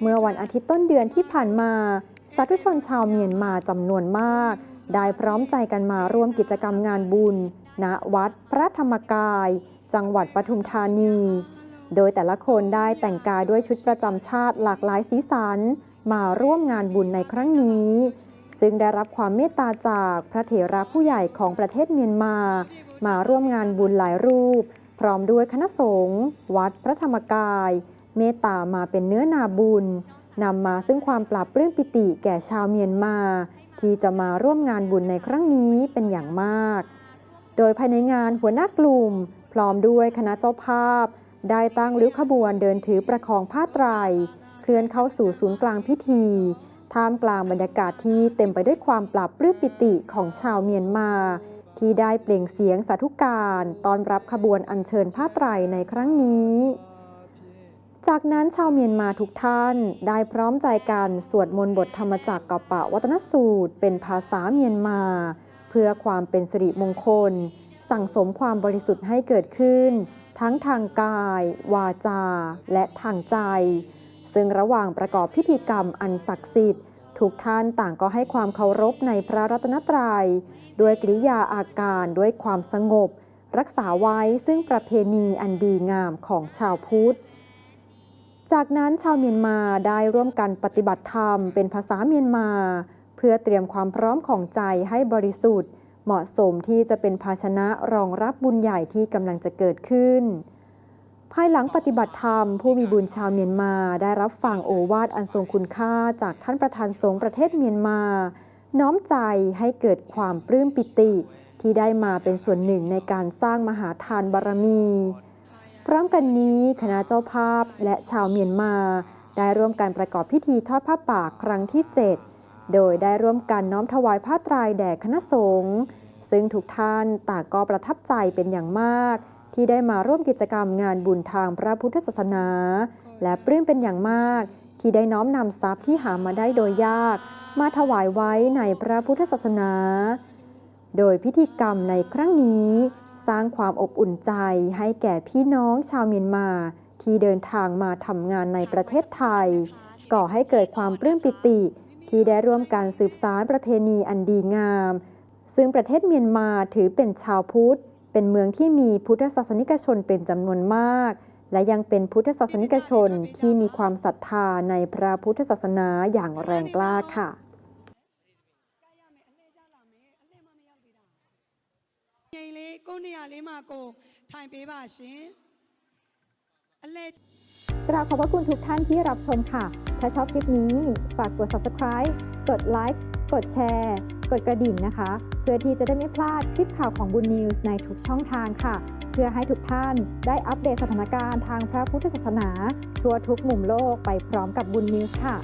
เมื่อวันอาทิตย์ต้นเดือนที่ผ่านมาสาธุชนชาวเมียนมาจำนวนมาก ได้พร้อมใจกันมาร่วมกิจกรรมงานบุญ ณวัดพระธรรมกาย จังหวัดปทุมธานี โดยแต่ละคนได้แต่งกายด้วยชุดประจำชาติหลากหลายสีสัน มาร่วมงานบุญในครั้งนี้ ซึ่งได้รับความเมตตาจากพระเถระผู้ใหญ่ของประเทศเมียนมา มาร่วมงานบุญหลายรูป พร้อมด้วยคณะสงฆ์วัดพระธรรมกาย เมตตามาเป็นเนื้อนาบุญนำมาซึ่งความปราบปลื้มปิติแก่ชาวเมียนมา ที่จะมาร่วมงานบุญในครั้งนี้เป็นอย่างมาก โดยภายในงานหัวหน้ากลุ่ม พร้อมด้วยคณะเจ้าภาพ ได้ตั้งริ้วขบวนเดินถือประคองผ้าไตร เคลื่อนเข้าสู่ศูนย์กลางพิธี ท่ามกลางบรรยากาศที่เต็มไปด้วยความปราบปลื้มปิติของชาวเมียนมา ที่ได้เปล่งเสียงสาธุการต้อนรับขบวนอัญเชิญผ้าไตรในครั้งนี้ จากนั้นชาวเมียนมาทุกท่านได้พร้อมใจกันสวดมนต์บทธรรมจักรกับปะวัตนสูตร เป็นภาษาเมียนมา เพื่อความเป็นสิริมงคล สั่งสมความบริสุทธิ์ให้เกิดขึ้น ทั้งทางกาย วาจา และทางใจ ซึ่งระหว่างประกอบพิธีกรรมอันศักดิ์สิทธิ์ทุกท่านต่างก็ให้ความเคารพในพระรัตนตรยัยด้วยกริยาอาการด้วยความสงบ รักษาไว้ซึ่งประเพณีอันดีงามของชาวพุทธ จากนั้นชาวเมียนมาได้ร่วมกันปฏิบัติธรรมเป็นภาษาเมียนมา เพื่อเตรียมความพร้อมของใจให้บริสุทธิ์ เหมาะสมที่จะเป็นภาชนะรองรับบุญใหญ่ที่กำลังจะเกิดขึ้น ภายหลังปฏิบัติธรรม ผู้มีบุญชาวเมียนมาได้รับฟังโอวาทอันทรงคุณค่าจากท่านประธานสงฆ์ประเทศเมียนมา น้อมใจให้เกิดความปลื้มปิติ ที่ได้มาเป็นส่วนหนึ่งในการสร้างมหาทานบารมี พร้อมกันนี้คณะเจ้าภาพและชาวเมียนมา ได้ร่วมกันประกอบพิธีทอดผ้าป่าครั้งที่ 7 โดยได้ร่วมกันน้อมถวายผ้าตรายแด่คณะสงฆ์ซึ่งทุกท่านต่างก็ประทับใจเป็นอย่างมาก ที่ได้มาร่วมกิจกรรมงานบุญทางพระพุทธศาสนา และปลื้มเป็นอย่างมาก ที่ได้น้อมนำทรัพย์ที่หามาได้โดยยาก มาถวายไว้ในพระพุทธศาสนา โดยพิธีกรรมในครั้งนี้ สร้างความอบอุ่นใจให้แก่พี่น้องชาวเมียนมา ที่เดินทางมาทำงานในประเทศไทย ก่อให้เกิดความปลื้มปิติ ที่ได้ร่วมการสืบสารประเพณีอันดีงาม ซึ่งประเทศเมียนมาถือเป็นชาวพุทธ เป็นเมืองที่มีพุทธศาสนิกชนเป็นจำนวนมาก และยังเป็นพุทธศาสนิกชนที่มีความศรัทธาในพระพุทธศาสนาอย่างแรงกล้าค่ะ ရာလေးမှာကိုထိုင်ပေးပါရှင်အလဲ กราบขอบพระคุณทุกท่านที่รับชมค่ะ ถ้าชอบคลิปนี้ ฝากกด subscribe กดไลค์กดแชร์ กดกระดิ่งนะคะ เพื่อที่จะได้ไม่พลาดคลิปข่าวของบุญนิวส์ในทุกช่องทางค่ะ เพื่อให้ทุกท่านได้อัปเดตสถานการณ์ทางพระพุทธศาสนา ทั่วทุกมุมโลกไปพร้อมกับบุญนิวส์ค่ะ